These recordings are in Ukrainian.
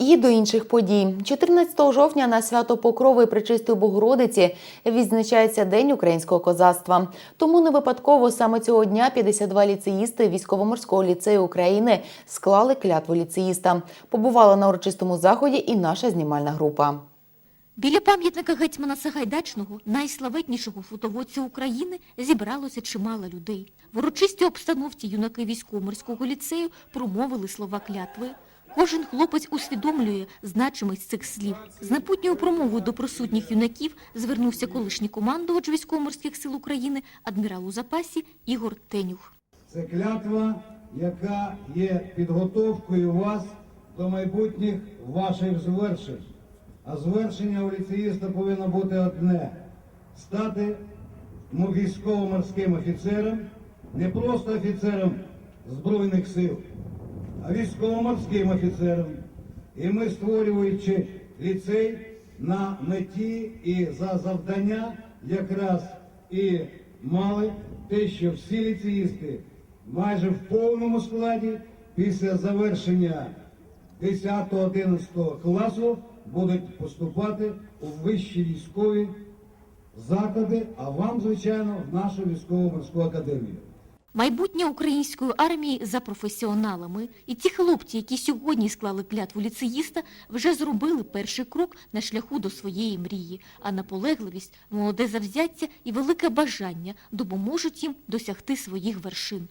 І до інших подій. 14 жовтня на свято Покрови Пречистої Богородиці відзначається День українського козацтва. Тому не випадково саме цього дня 52 ліцеїсти військово-морського ліцею України склали клятву ліцеїста. Побувала на урочистому заході і наша знімальна група. Біля пам'ятника гетьмана Сагайдачного, найславетнішого флотоводця України, зібралося чимало людей. В урочистій обстановці юнаки військово-морського ліцею промовили слова клятви. Кожен хлопець усвідомлює значимість цих слів. З напутньою промовою до присутніх юнаків звернувся колишній командувач військово-морських сил України, адмірал у запасі Ігор Тенюх. Це клятва, яка є підготовкою вас до майбутніх ваших звершень. А звершення у ліцеїста повинно бути одне стати військово-морським офіцером, не просто офіцером Збройних сил, військово-морським офіцером. І ми, створюючи ліцей на меті і за завдання, якраз і мали те, що всі ліцеїсти майже в повному складі після завершення 10-11 класу будуть поступати у вищі військові заклади, а вам, звичайно, в нашу військово-морську академію. Майбутнє української армії за професіоналами. І ті хлопці, які сьогодні склали клятву ліцеїста, вже зробили перший крок на шляху до своєї мрії. А наполегливість, молоде завзяття і велике бажання допоможуть їм досягти своїх вершин.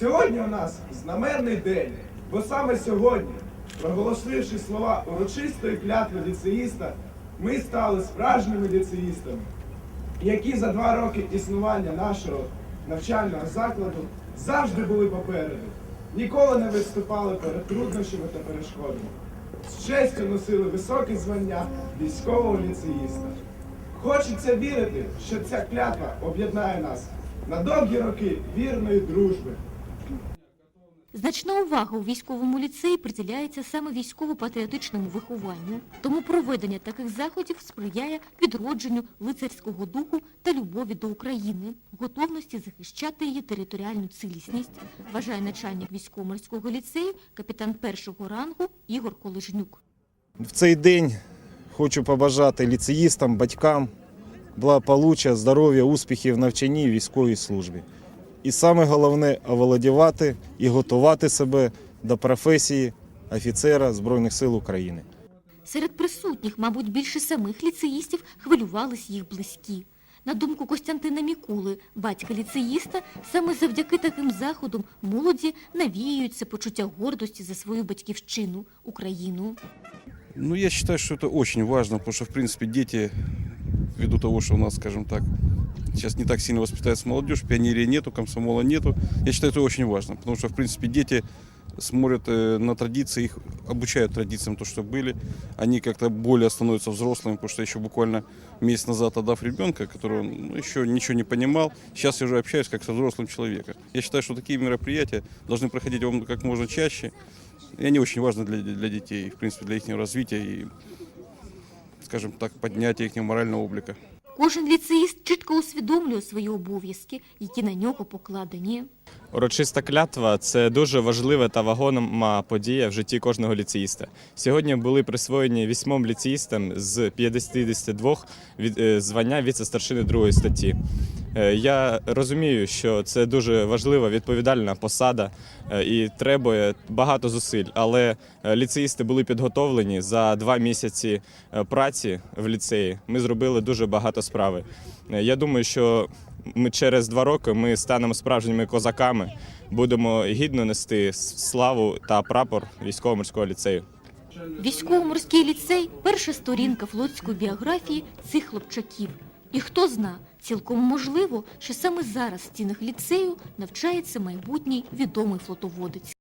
Сьогодні у нас знаменний день, бо саме сьогодні, проголосивши слова урочистої клятви ліцеїста, ми стали справжніми ліцеїстами, які за два роки існування нашого навчального закладу завжди були попереду, ніколи не виступали перед труднощами та перешкодами. З честю носили високі звання військового ліцеїста. Хочеться вірити, що ця клятва об'єднає нас на довгі роки вірної дружби. Значна увага у військовому ліцеї приділяється саме військово-патріотичному вихованню. Тому проведення таких заходів сприяє відродженню лицарського духу та любові до України, готовності захищати її територіальну цілісність, вважає начальник військово-морського ліцею, капітан першого рангу Ігор Колежнюк. В цей день хочу побажати ліцеїстам, батькам благополуччя, здоров'я, успіхів навчанні і військовій службі. І саме головне оволодівати і готувати себе до професії офіцера Збройних сил України. Серед присутніх, мабуть, більше самих ліцеїстів хвилювались їх близькі. На думку Костянтина Мікули, батька ліцеїста, саме завдяки таким заходам молоді навіються почуття гордості за свою батьківщину, Україну. Ну, я считаю, что это очень важно, потому что, в принципе, дети, ввиду того, что у нас, скажем так, сейчас не так сильно воспитается молодежь, пионерии нету, комсомола нету, я считаю, это очень важно, потому что, в принципе, дети смотрят э, на традиции, их обучают традициям, то, что были, они как-то более становятся взрослыми, потому что еще буквально месяц назад отдав ребенка, который ну, еще ничего не понимал, сейчас я уже общаюсь как со взрослым человеком. Я считаю, что такие мероприятия должны проходить как можно чаще, и они очень важны для, для детей, в принципе, для их развития и, скажем так, поднятия их морального облика. Кожен ліцеїст чітко усвідомлює свої обов'язки, які на нього покладені. Урочиста клятва це дуже важлива та вагома подія в житті кожного ліцеїста. Сьогодні були присвоєні вісьмом ліцеїстам з 52 від е, звання віце-старшини другої статті. Е, Я розумію, що це дуже важлива відповідальна посада е, і требує багато зусиль, але е, ліцеїсти були підготовлені за два місяці праці в ліцеї. Ми зробили дуже багато справи. Я думаю, що ми через два роки ми станемо справжніми козаками, будемо гідно нести славу та прапор військово-морського ліцею. Військово-морський ліцей – перша сторінка флотської біографії цих хлопчаків. І хто зна, цілком можливо, що саме зараз в стінах ліцею навчається майбутній відомий флотоводець.